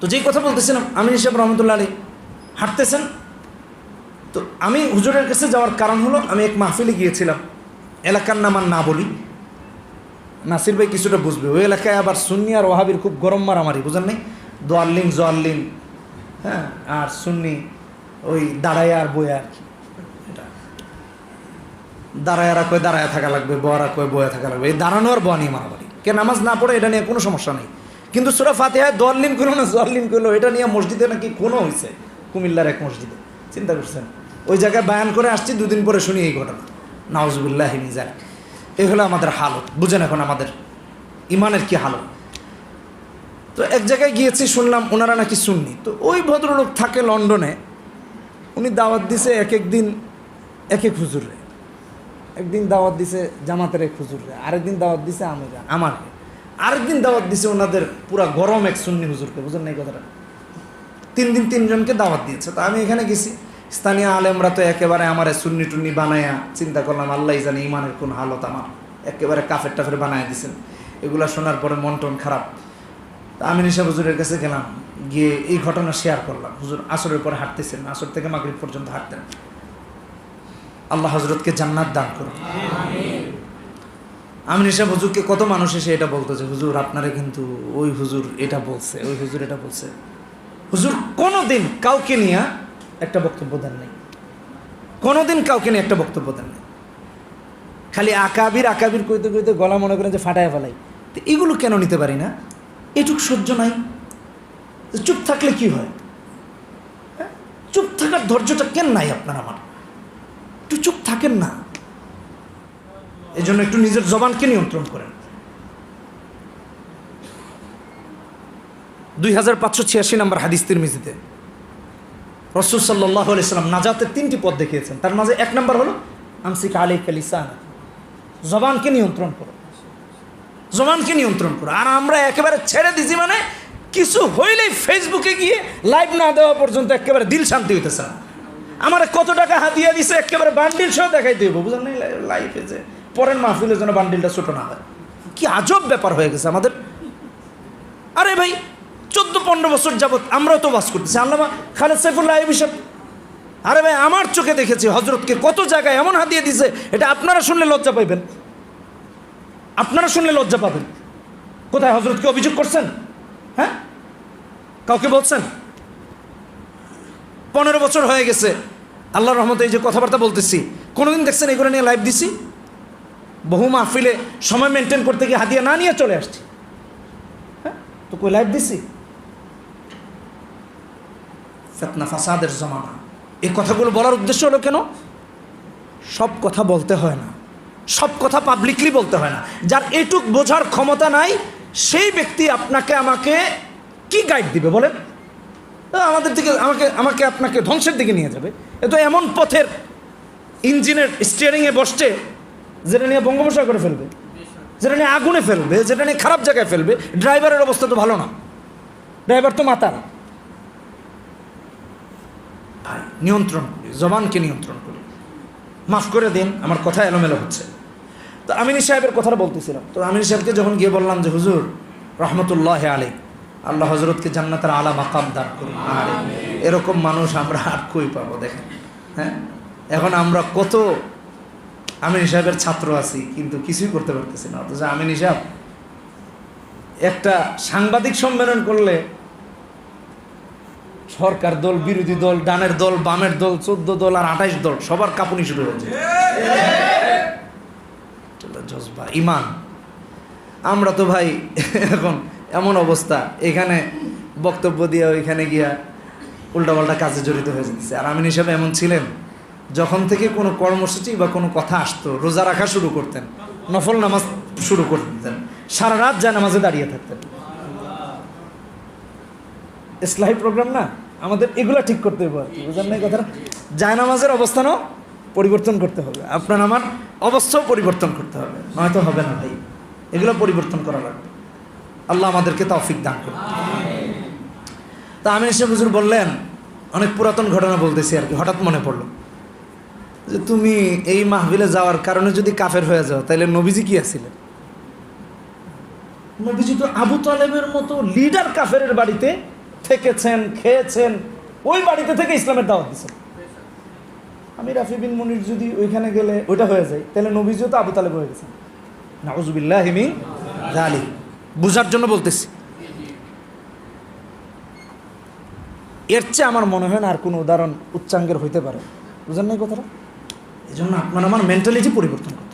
তো যেই কথা বলতেছিলাম, আমির সাহেব রহমতুল্লাহ আলী হাঁটতেছেন। তো আমি হুজুরের কাছে যাওয়ার কারণ হলো, আমি এক মাহফিলে গিয়েছিলাম। এলাকার নাম আর না বলি। নাসির ভাই কিছুটা বুঝবে। ওই এলাকায় আবার সুন্নি আর ওহাবির খুব গরম মারামারি, বুঝেন নাই? দোয়াল্লিন, জোয়াল্লিন হ্যাঁ? আর সুন্নি ওই দাঁড়ায় আর বয়ে আর কি। দাঁড়ায়ারা কয়ে দাঁড়ায় থাকা লাগবে বয়ারা কয়ে বয়ে থাকা লাগবে। এই দাঁড়ানো আর বয়া নিয়ে মারামারি। কে নামাজ না পড়ে, এটা নিয়ে কোনো সমস্যা নেই। কিন্তু সুরা ফাতেহায় দোয়াল্লিন করল না জোয়াল্লিন করল এটা নিয়ে মসজিদে নাকি কোনো হয়েছে কুমিল্লার এক মসজিদে। চিন্তা করছেন? ওই জায়গায় বায়ান করে আসছি, দুদিন পরে শুনি এই ঘটনা। নাউজবুল্লাহ মিজান এই হলো আমাদের হালত। বুঝেন এখন আমাদের ইমানের কি হালত? তো এক জায়গায় গিয়েছি, শুনলাম ওনারা নাকি শুননি তো ওই ভদ্রলোক থাকে লন্ডনে। উনি দাওয়াত দিছে এক এক দিন এক এক হুজুরে। একদিন দাওয়াত দিছে জামাতের এক হুজুরে, আরেকদিন দাওয়াত দিছে আমিরা। আমাকে আরেকদিন দাওয়াত দিছে ওনাদের পুরা গরম এক সুন্নি হুজুরকে, বুঝেন না এই কথাটা? তিন দিন তিনজনকে দাওয়াত দিয়েছে। তো আমি এখানে গেছি। স্থানীয় আলেমরা তো একেবারে আমার সুন্নি টুন্নি বানায়া চিন্তা করলাম আল্লাহ জানে ইমানের কোন হালত আমার। একেবারে কাফের টাফের বানায় দিছেন। এগুলা শোনার পরে মন টন খারাপ। তা আমি নিশা হুজুরের কাছে গেলাম, গিয়ে এই ঘটনা শেয়ার করলাম। হুজুর আসরের পরে হাঁটতেছেন, আসর থেকে মাগরিব পর্যন্ত হাঁটতেন। আল্লাহ হজরতকে জান্নাত দান করুন। আমি নিশা হুজুরকে কত মানুষ এসে এটা বলতো যে হুজুর, আপনারা কিন্তু ওই হুজুর এটা বলছে, ওই হুজুর এটা বলছে। হুজুর, কোনোদিন কাউকে নিয়ে একটা বক্তব্য দেন নাই। কোনোদিন কাউকে নিয়ে একটা বক্তব্য দেন নাই। খালি আকাবির আকাবির কইতে কইতে গলা মনে করেন যে ফাটায় ফেলাই। তো এগুলো কেন নিতে পারি না? এটুক সহ্য নাই। চুপ থাকলে কি হয়? হ্যাঁ? চুপ থাকার ধৈর্যটা কেন নাই আপনার আমার? একটু চুপ থাকেন না। এই জন্য একটু নিজের জবানকে নিয়ন্ত্রণ করেন। দুই হাজার পাঁচশো ছিয়াশি নম্বর হাদিস তিরমিজিতে রসুল সাল্লাহ আলাইসাল্লাম নাজাতের তিনটি পদ দেখিয়েছেন। তার মাঝে এক নম্বর হলো, আমসিক আলী কালিসান জবানকে নিয়ন্ত্রণ করো। জবানকে নিয়ন্ত্রণ করো। আর আমরা একেবারে ছেড়ে দিছি মানে কিছু হইলেই ফেসবুকে গিয়ে লাইভ না দেওয়া পর্যন্ত একেবারে দিল শান্তি হইতেছে না। আমার কত টাকা হাতিয়া দিছে, একেবারে বান্ডিল সহ দেখাই দেবো বুঝলেন লাইফে যে পরের মাহফিলের জন্য বান্ডিলটা ছোট না হয়। কি আজব ব্যাপার হয়ে গেছে আমাদের। আরে ভাই, চোদ্দ পনেরো বছর যাবৎ আমরাও তো বাস করতেছি। আল্লামা খালেদ সাইফুল্লাহ বিশাল আরে ভাই, আমার চোখে দেখেছি হজরতকে কত জায়গায় এমন হাতিয়ে দিছে, এটা আপনারা শুনলে লজ্জা পাইবেন। আপনারা শুনলে লজ্জা পাবেন। কোথায় হজরতকে অভিযোগ করছেন? হ্যাঁ? কাউকে বলছেন? পনেরো বছর হয়ে গেছে। আল্লাহ রহমতে এই যে কথাবার্তা বলতেছি, কোনোদিন দেখছেন এগুলো নিয়ে লাইভ দিছি? বহু মাহফিলে সময় মেনটেন করতে গিয়ে হাতিয়া না নিয়ে চলে আসছি। হ্যাঁ? তো কই লাইভ দিছি? ফেতনা ফাসাদের জমানা। এই কথাগুলো বলার উদ্দেশ্য হলো কেন? সব কথা বলতে হয় না। সব কথা পাবলিকলি বলতে হয় না। যার এটুক বোঝার ক্ষমতা নাই, সেই ব্যক্তি আপনাকে আমাকে কি গাইড দিবে বলেন? আমাদের দিকে আমাকে আমাকে আপনাকে ধ্বংসের দিকে নিয়ে যাবে। এ তো এমন পথের ইঞ্জিনের স্টিয়ারিংয়ে বসছে যেটা নিয়ে বঙ্গোপসাগরে ফেলবে, যেটা নিয়ে আগুনে ফেলবে, যেটা নিয়ে খারাপ জায়গায় ফেলবে, ড্রাইভারের অবস্থা তো ভালো না। ড্রাইভার তো মাতাল। ভাই, নিয়ন্ত্রণ করি, জবানকে নিয়ন্ত্রণ করি। মাফ করে দিন, আমার কথা এলোমেলো হচ্ছে। তো আমিনী সাহেবের কথাটা বলতেছিলাম। তো আমিনী সাহেবকে যখন গিয়ে বললাম যে, হুজুর, রহমতুল্লাহ আলী আল্লাহ হজরতকে জান্নাতের আলা মাকাম দান করুন। এরকম মানুষ আমরা আর কই পাবো, দেখেন। হ্যাঁ? এখন আমরা কত আমিনী সাহেবের ছাত্র আছি, কিন্তু কিছুই করতে পারতেছি না। অথচ আমিনী সাহেব একটা সাংবাদিক সম্মেলন করলে সরকার দল, বিরোধী দল, ডানের দল, বামের দল, চোদ্দ দল আর আঠাইশ দল, সবার কাঁপুনি শুরু হয়েছে ইমান। আমরা তো ভাই এখন এমন অবস্থা, এখানে বক্তব্য দিয়ে ওইখানে গিয়া উল্টাপাল্টা কাজে জড়িত হয়ে যেতেছে আর আমিন হিসাবে এমন ছিলেন যখন থেকে কোনো কর্মসূচি বা কোনো কথা আসতো, রোজা রাখা শুরু করতেন, নফল নামাজ শুরু করে দিতেন সারা রাত যায় নামাজে দাঁড়িয়ে থাকতেন। ইসলাহী প্রোগ্রাম না? আমাদের এগুলা ঠিক করতে হবে আর কি বুঝলেন না কথাটা? জায়নামাজের অবস্থানও পরিবর্তন করতে হবে, আপনার আমার অবস্থাও পরিবর্তন করতে হবে, নয়তো হবে না ভাই। এগুলো পরিবর্তন করা লাগবে। আল্লাহ আমাদেরকে তৌফিক দান করুন। তা আমি এসে হুজুর বললেন, অনেক পুরাতন ঘটনা বলতেছি আর কি, হঠাৎ মনে পড়ল। যে তুমি এই মাহবিলে যাওয়ার কারণে যদি কাফের হয়ে যাও তাহলে নবীজি কি আছিলেন? নবীজি তো আবু তালেবের মতো লিডার কাফের বাড়িতে থেকেছেন, খেয়েছেন, ওই বাড়িতে থেকে ইসলামের দাওয়াত দিচ্ছেন আমি রাফি বিন মনির যদি ওইখানে গেলে ওইটা হয়ে যায় তাহলে নবীজিও তো আবু তালেব হয়ে গেছেন। নাউজুবিল্লাহ বুঝার জন্য বলতেছি। এর চেয়ে আমার মনে হয় না আর কোনো উদাহরণ উচ্চাঙ্গের হইতে পারে। বুঝেন নাই কথাটা? এই জন্য আপনার আমার মেন্টালিটি পরিবর্তন।